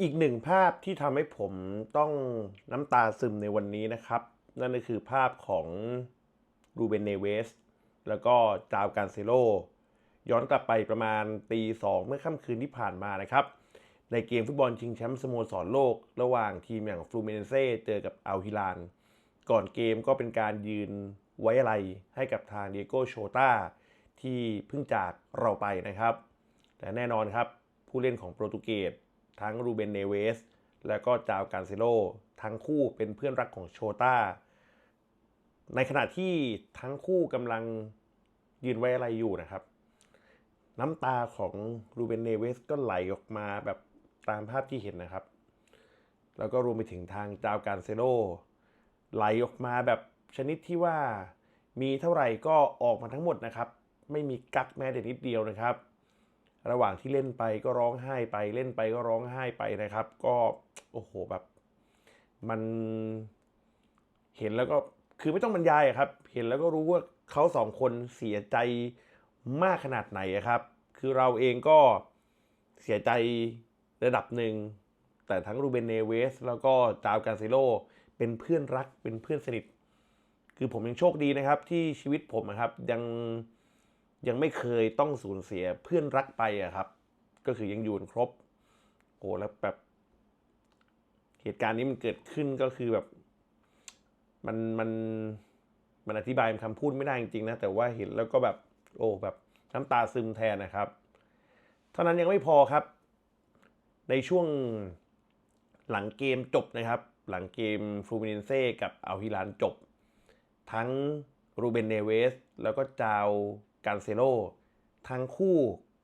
อีกหนึ่งภาพที่ทำให้ผมต้องน้ำตาซึมในวันนี้นะครับ นั่นก็คือภาพของรูเบนเนเวส แล้วก็จาวการเซโล ย้อนกลับไปประมาณตีสองเมื่อค่ำคืนที่ผ่านมานะครับ ในเกมฟุตบอลชิงแชมป์สโมสรโลก ระหว่างทีมอย่างฟลูเมนเซ่เจอกับอัลฮิลาน ก่อนเกมก็เป็นการยืนไว้อะไรให้กับทางเดียโกโชตาที่เพิ่งจากเราไปนะครับ แต่แน่นอนครับผู้เล่นของโปรตุเกส ทั้งรูเบนเนเวส และก็จาวการเซโล ทั้งคู่เป็นเพื่อนรักของโชตาในขณะที่ทั้งคู่กำลังยืนไว้อะไรอยู่นะครับ น้ำตาของรูเบนเนเวสก็ไหลออกมาแบบตามภาพที่เห็นนะครับ แล้วก็รวมไปถึงทางจาวการเซโลไหลออกมาแบบชนิดที่ว่ามีเท่าไหร่ก็ออกมาทั้งหมดนะครับ ไม่มีกักแม้แต่นิดเดียวนะครับ ระหว่างที่เล่นไปก็ร้องไห้ไปเล่นไปก็ร้องไห้ไปนะครับ ก็โอ้โหแบบมันเห็นแล้วก็คือไม่ต้องบรรยายครับ เห็นแล้วก็รู้ว่าเขาสองคนเสียใจมากขนาดไหนครับ คือเราเองก็เสียใจระดับหนึ่ง แต่ทั้งรูเบนเนเวส แล้วก็จาวการเซโลเป็นเพื่อนรักเป็นเพื่อนสนิท คือผมยังโชคดีนะครับที่ชีวิตผมนะครับยัง ยังไม่เคยต้องสูญเสียเพื่อนรักไปอะครับ ก็คือยังอยู่ครบโอ้แล้วแบบเหตุการณ์นี้มันเกิดขึ้นก็คือแบบ มันมันมันอธิบายเป็นคำพูดไม่ได้จริงๆนะ แต่ว่าเห็นแล้วก็แบบ โอ้แบบน้ำตาซึมแทนนะครับ เท่านั้นยังไม่พอครับ ในช่วงหลังเกมจบนะครับ หลังเกมฟลูมิเนเซ่กับอัลฮิลานจบ ทั้งรูเบนเนเวส แล้วก็จาว การเซโลทั้งคู่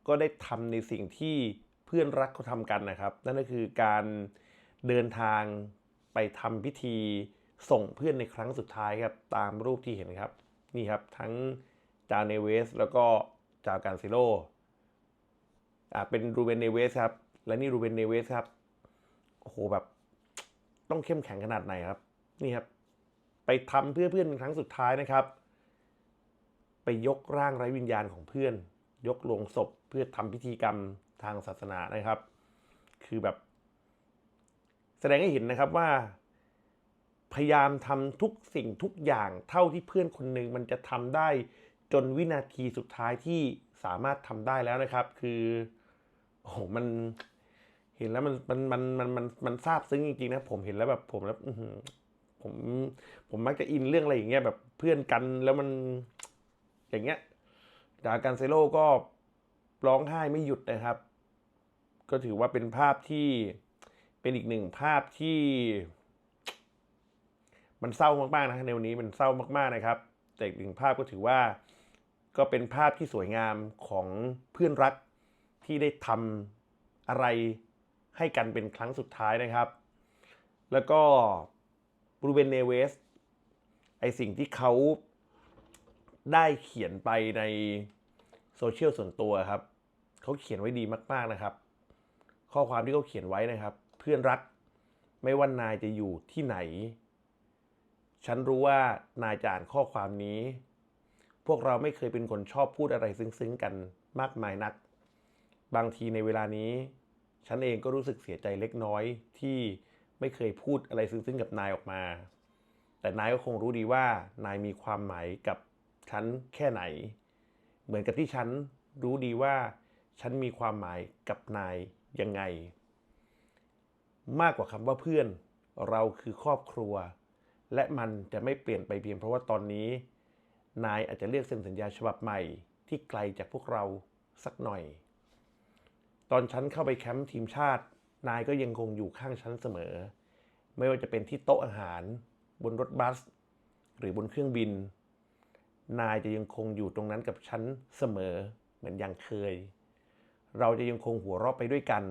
ก็ได้ทำในสิ่งที่เพื่อนรักเขาทำกันนะครับ นั่นก็คือการเดินทางไปทำพิธีส่งเพื่อนในครั้งสุดท้ายครับ ตามรูปที่เห็นครับ นี่ครับทั้งจาเนเวส แล้วก็จาการเซโลอ่าเป็นรูเบนเนเวสครับ และนี่รูเบนเนเวสครับโอ้โหแบบ ต้องเข้มแข็งขนาดไหนครับ นี่ครับ ไปทำเพื่อเพื่อนเป็นครั้งสุดท้ายนะครับ ไปยกร่างไร้วิญญาณของเพื่อน ยกลงศพเพื่อทำพิธีกรรมทางศาสนานะครับ คือแบบ แสดงให้เห็นนะครับว่า พยายามทำทุกสิ่งทุกอย่างเท่าที่เพื่อนคนหนึ่งมันจะทำได้จนวินาทีสุดท้ายที่สามารถทำได้แล้วนะครับ คือโอ้โหมันเห็นแล้วมันมันมันมันมันมันซาบซึ้งจริงๆนะผมเห็นแล้วแบบผมแล้วผมผมมักจะอินเรื่องอะไรอย่างเงี้ยแบบเพื่อนกันแล้วมัน อย่างเงี้ยดาการเซโลก็ร้องไห้ไม่หยุดนะครับ ก็ถือว่าเป็นภาพที่เป็นอีกหนึ่งภาพที่ มันเศร้ามากๆนะในวันนี้มันเศร้ามากๆนะครับ แต่อีกหนึ่งภาพก็ถือว่าก็เป็นภาพที่สวยงามของเพื่อนรักที่ได้ทำอะไรให้กันเป็นครั้งสุดท้ายนะครับ แล้วก็บรูเบนเนเวสไอสิ่งที่เขา ได้เขียนไปในโซเชียลส่วนตัวครับ เขาเขียนไว้ดีมาก ๆนะครับ ข้อความที่เขาเขียนไว้นะครับ เพื่อนรัก ไม่ว่านายจะอยู่ที่ไหน ฉันรู้ว่านายจะอ่านข้อความนี้ พวกเราไม่เคยเป็นคนชอบพูดอะไรซึ้งๆกันมากมายนัก บางทีในเวลานี้ ฉันเองก็รู้สึกเสียใจเล็กน้อยที่ไม่เคยพูดอะไรซึ้งๆกับนายออกมา แต่นายก็คงรู้ดีว่านายมีความหมายกับ ฉันแค่ไหน เหมือนกับที่ฉันรู้ดีว่าฉันมีความหมายกับนายยังไง มากกว่าคำว่าเพื่อน เราคือครอบครัว และมันจะไม่เปลี่ยนไปเพียงเพราะว่าตอนนี้ นายอาจจะเลือกเซ็นสัญญาฉบับใหม่ที่ไกลจากพวกเราสักหน่อย ตอนฉันเข้าไปแคมป์ทีมชาติ นายก็ยังคงอยู่ข้างฉันเสมอ ไม่ว่าจะเป็นที่โต๊ะอาหาร บนรถบัส หรือบนเครื่องบิน นายจะยังคงอยู่ตรงนั้นกับฉันเสมอเหมือนอย่างเคย เราจะยังคงหัวเราะไปด้วยกัน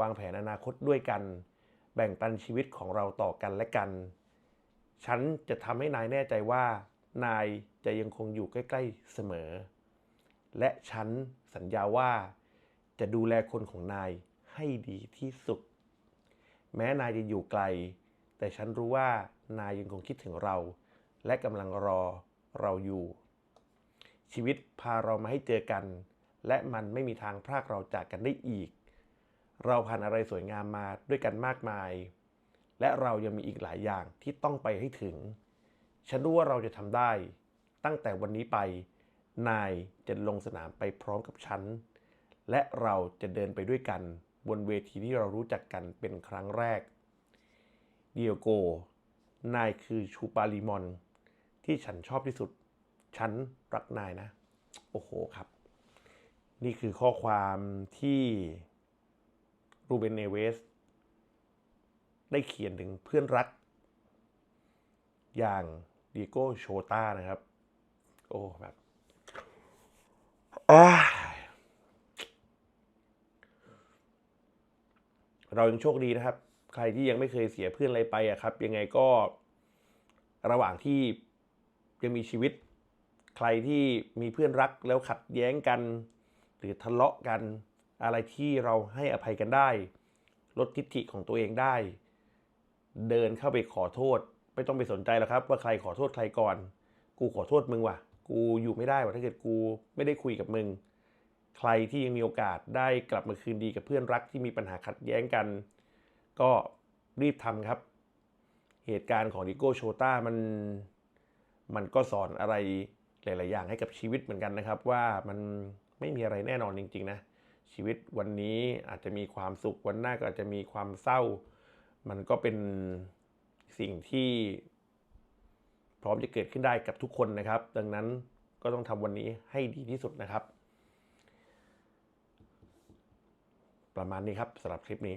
วางแผนอนาคตด้วยกัน แบ่งปันชีวิตของเราต่อกันและกัน ฉันจะทำให้นายแน่ใจว่า นายจะยังคงอยู่ใกล้ๆเสมอ และฉันสัญญาว่า จะดูแลคนของนายให้ดีที่สุด แม้นายจะอยู่ไกล แต่ฉันรู้ว่านายยังคงคิดถึงเรา และกำลังรอ เราอยู่ ชีวิตพาเรามาให้เจอกัน และมันไม่มีทางพรากเราจากกันได้อีก เราผ่านอะไรสวยงามมาด้วยกันมากมาย และเรายังมีอีกหลายอย่างที่ต้องไปให้ถึง ฉันรู้ว่าเราจะทำได้ ตั้งแต่วันนี้ไป นายจะลงสนามไปพร้อมกับฉัน และเราจะเดินไปด้วยกันบนเวทีที่เรารู้จักกันเป็นครั้งแรก เดียโก นายคือชูปาลิมอน ที่ฉันชอบที่สุด ฉันรักนายนะ โอ้โหครับ นี่คือข้อความที่รูเบนเนเวส ได้เขียนถึงเพื่อนรัก อย่างดีโก้โชตานะครับ โอ้แบบอ้ายเรายังโชคดีนะครับ ใครที่ยังไม่เคยเสียเพื่อนอะไรไปอะครับ ยังไงก็ระหว่างที่ ยังมีชีวิต ใครที่มีเพื่อนรักแล้วขัดแย้งกัน หรือทะเลาะกัน อะไรที่เราให้อภัยกันได้ ลดทิฐิของตัวเองได้ เดินเข้าไปขอโทษ ไม่ต้องไปสนใจหรอกครับ ว่าใครขอโทษใครก่อน กูขอโทษมึงว่ะ กูอยู่ไม่ได้ว่ะถ้าเกิดกูไม่ได้คุยกับมึง ใครที่ยังมีโอกาสได้กลับมาคืนดีกับเพื่อนรักที่มีปัญหาขัดแย้งกัน ก็รีบทำครับ เหตุการณ์ของดิโก้โชต้ามัน มันก็สอนอะไรหลาย ๆ อย่างให้กับชีวิตเหมือนกันนะครับ ว่ามันไม่มีอะไรแน่นอนจริง ๆ นะ ชีวิตวันนี้อาจจะมีความสุขวันหน้าก็อาจจะมีความเศร้า มันก็เป็นสิ่งที่ พร้อมจะเกิดขึ้นได้กับทุกคนนะครับ ดังนั้นก็ต้องทำวันนี้ให้ดีที่สุดนะครับ ประมาณนี้ครับสำหรับคลิปนี้